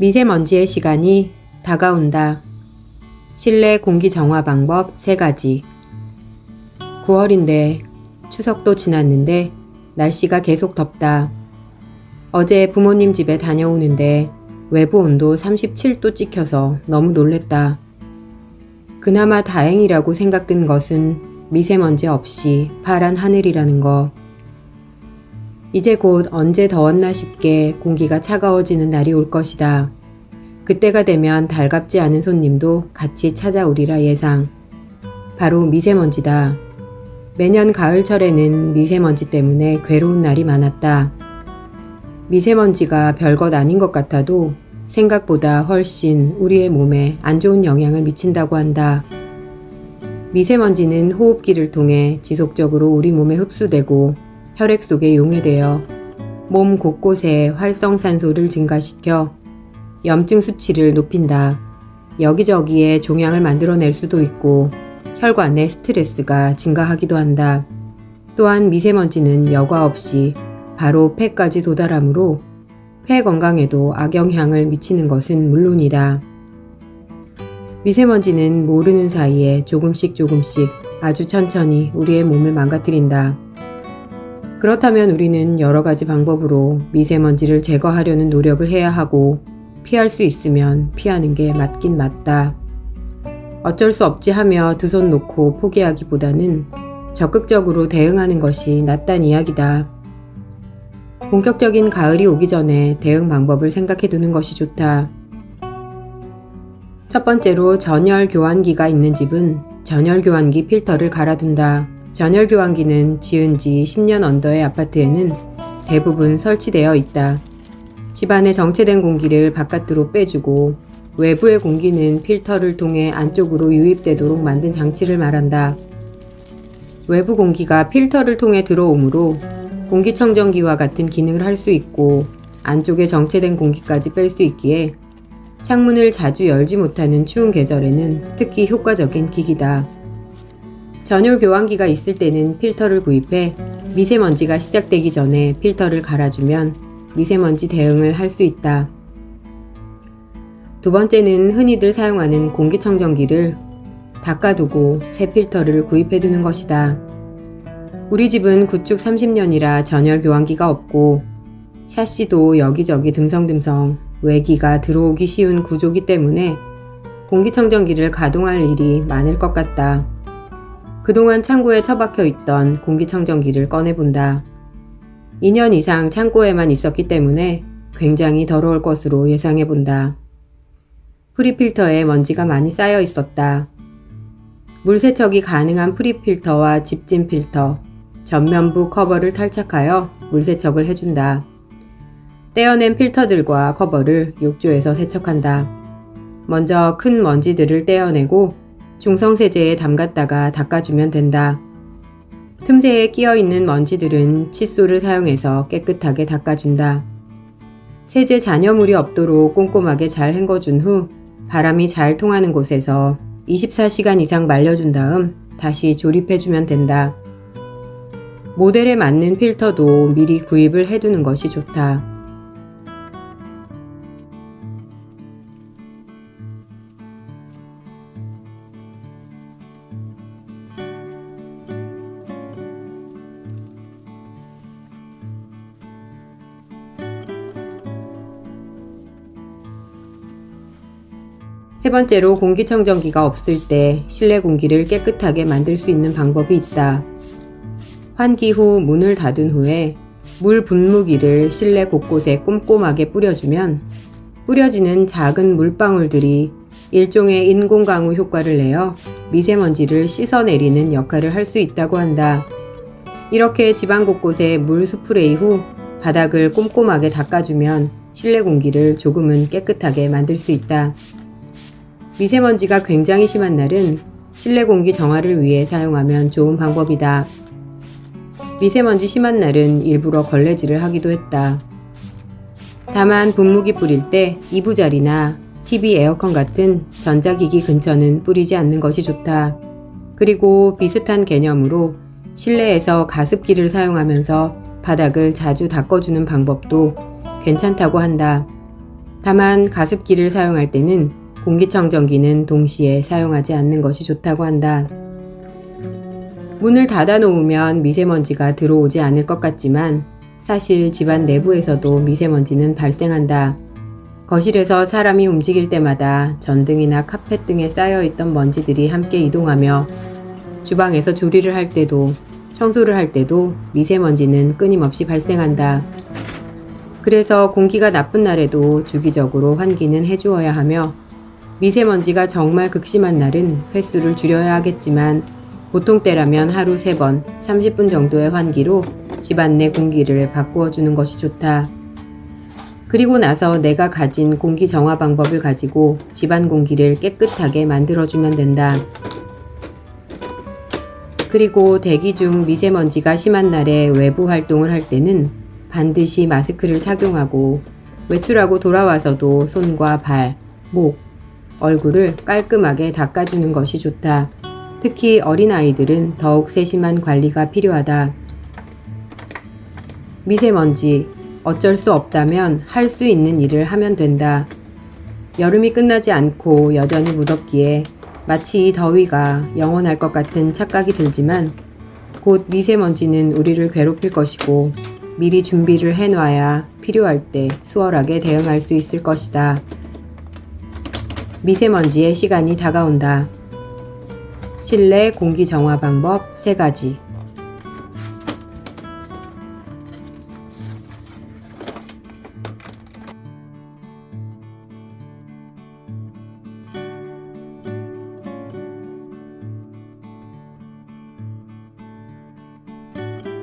미세먼지의 시간이 다가온다. 실내 공기 정화 방법 3가지. 9월인데 추석도 지났는데 날씨가 계속 덥다. 어제 부모님 집에 다녀오는데 외부 온도 37도 찍혀서 너무 놀랬다. 그나마 다행이라고 생각된 것은 미세먼지 없이 파란 하늘이라는 거. 이제 곧 언제 더웠나 싶게 공기가 차가워지는 날이 올 것이다. 그때가 되면 달갑지 않은 손님도 같이 찾아오리라 예상. 바로 미세먼지다. 매년 가을철에는 미세먼지 때문에 괴로운 날이 많았다. 미세먼지가 별것 아닌 것 같아도 생각보다 훨씬 우리의 몸에 안 좋은 영향을 미친다고 한다. 미세먼지는 호흡기를 통해 지속적으로 우리 몸에 흡수되고 혈액 속에 용해되어 몸 곳곳에 활성산소를 증가시켜 염증 수치를 높인다. 여기저기에 종양을 만들어낼 수도 있고 혈관의 스트레스가 증가하기도 한다. 또한 미세먼지는 여과 없이 바로 폐까지 도달하므로 폐 건강에도 악영향을 미치는 것은 물론이다. 미세먼지는 모르는 사이에 조금씩 조금씩 아주 천천히 우리의 몸을 망가뜨린다. 그렇다면 우리는 여러 가지 방법으로 미세먼지를 제거하려는 노력을 해야 하고 피할 수 있으면 피하는 게 맞긴 맞다. 어쩔 수 없지 하며 두 손 놓고 포기하기보다는 적극적으로 대응하는 것이 낫단 이야기다. 본격적인 가을이 오기 전에 대응 방법을 생각해 두는 것이 좋다. 첫 번째로 전열 교환기가 있는 집은 전열 교환기 필터를 갈아둔다. 전열 교환기는 지은 지 10년 언더의 아파트에는 대부분 설치되어 있다. 집안에 정체된 공기를 바깥으로 빼주고 외부의 공기는 필터를 통해 안쪽으로 유입되도록 만든 장치를 말한다. 외부 공기가 필터를 통해 들어오므로 공기청정기와 같은 기능을 할 수 있고 안쪽에 정체된 공기까지 뺄 수 있기에 창문을 자주 열지 못하는 추운 계절에는 특히 효과적인 기기다. 전열 교환기가 있을 때는 필터를 구입해 미세먼지가 시작되기 전에 필터를 갈아주면 미세먼지 대응을 할 수 있다. 두 번째는 흔히들 사용하는 공기청정기를 닦아두고 새 필터를 구입해두는 것이다. 우리 집은 구축 30년이라 전열 교환기가 없고 샤시도 여기저기 듬성듬성 외기가 들어오기 쉬운 구조기 때문에 공기청정기를 가동할 일이 많을 것 같다. 그동안 창고에 처박혀 있던 공기청정기를 꺼내본다. 2년 이상 창고에만 있었기 때문에 굉장히 더러울 것으로 예상해본다. 프리필터에 먼지가 많이 쌓여 있었다. 물 세척이 가능한 프리필터와 집진 필터, 전면부 커버를 탈착하여 물 세척을 해준다. 떼어낸 필터들과 커버를 욕조에서 세척한다. 먼저 큰 먼지들을 떼어내고 중성세제에 담갔다가 닦아주면 된다. 틈새에 끼어 있는 먼지들은 칫솔을 사용해서 깨끗하게 닦아준다. 세제 잔여물이 없도록 꼼꼼하게 잘 헹궈준 후 바람이 잘 통하는 곳에서 24시간 이상 말려준 다음 다시 조립해주면 된다. 모델에 맞는 필터도 미리 구입을 해두는 것이 좋다. 세 번째로 공기청정기가 없을 때 실내 공기를 깨끗하게 만들 수 있는 방법이 있다. 환기 후 문을 닫은 후에 물 분무기를 실내 곳곳에 꼼꼼하게 뿌려주면 뿌려지는 작은 물방울들이 일종의 인공강우 효과를 내어 미세먼지를 씻어내리는 역할을 할 수 있다고 한다. 이렇게 집안 곳곳에 물 스프레이 후 바닥을 꼼꼼하게 닦아주면 실내 공기를 조금은 깨끗하게 만들 수 있다. 미세먼지가 굉장히 심한 날은 실내 공기 정화를 위해 사용하면 좋은 방법이다. 미세먼지 심한 날은 일부러 걸레질을 하기도 했다. 다만 분무기 뿌릴 때 이부자리나 TV 에어컨 같은 전자기기 근처는 뿌리지 않는 것이 좋다. 그리고 비슷한 개념으로 실내에서 가습기를 사용하면서 바닥을 자주 닦아주는 방법도 괜찮다고 한다. 다만 가습기를 사용할 때는 공기청정기는 동시에 사용하지 않는 것이 좋다고 한다. 문을 닫아 놓으면 미세먼지가 들어오지 않을 것 같지만 사실 집안 내부에서도 미세먼지는 발생한다. 거실에서 사람이 움직일 때마다 전등이나 카펫 등에 쌓여 있던 먼지들이 함께 이동하며 주방에서 조리를 할 때도 청소를 할 때도 미세먼지는 끊임없이 발생한다. 그래서 공기가 나쁜 날에도 주기적으로 환기는 해주어야 하며 미세먼지가 정말 극심한 날은 횟수를 줄여야 하겠지만 보통 때라면 하루 3번 30분 정도의 환기로 집안 내 공기를 바꾸어 주는 것이 좋다. 그리고 나서 내가 가진 공기 정화 방법을 가지고 집안 공기를 깨끗하게 만들어주면 된다. 그리고 대기 중 미세먼지가 심한 날에 외부 활동을 할 때는 반드시 마스크를 착용하고 외출하고 돌아와서도 손과 발, 목, 얼굴을 깔끔하게 닦아주는 것이 좋다. 특히 어린아이들은 더욱 세심한 관리가 필요하다. 미세먼지, 어쩔 수 없다면 할 수 있는 일을 하면 된다. 여름이 끝나지 않고 여전히 무덥기에 마치 이 더위가 영원할 것 같은 착각이 들지만 곧 미세먼지는 우리를 괴롭힐 것이고 미리 준비를 해놔야 필요할 때 수월하게 대응할 수 있을 것이다. 미세먼지의 시간이 다가온다. 실내 공기 정화 방법 3가지.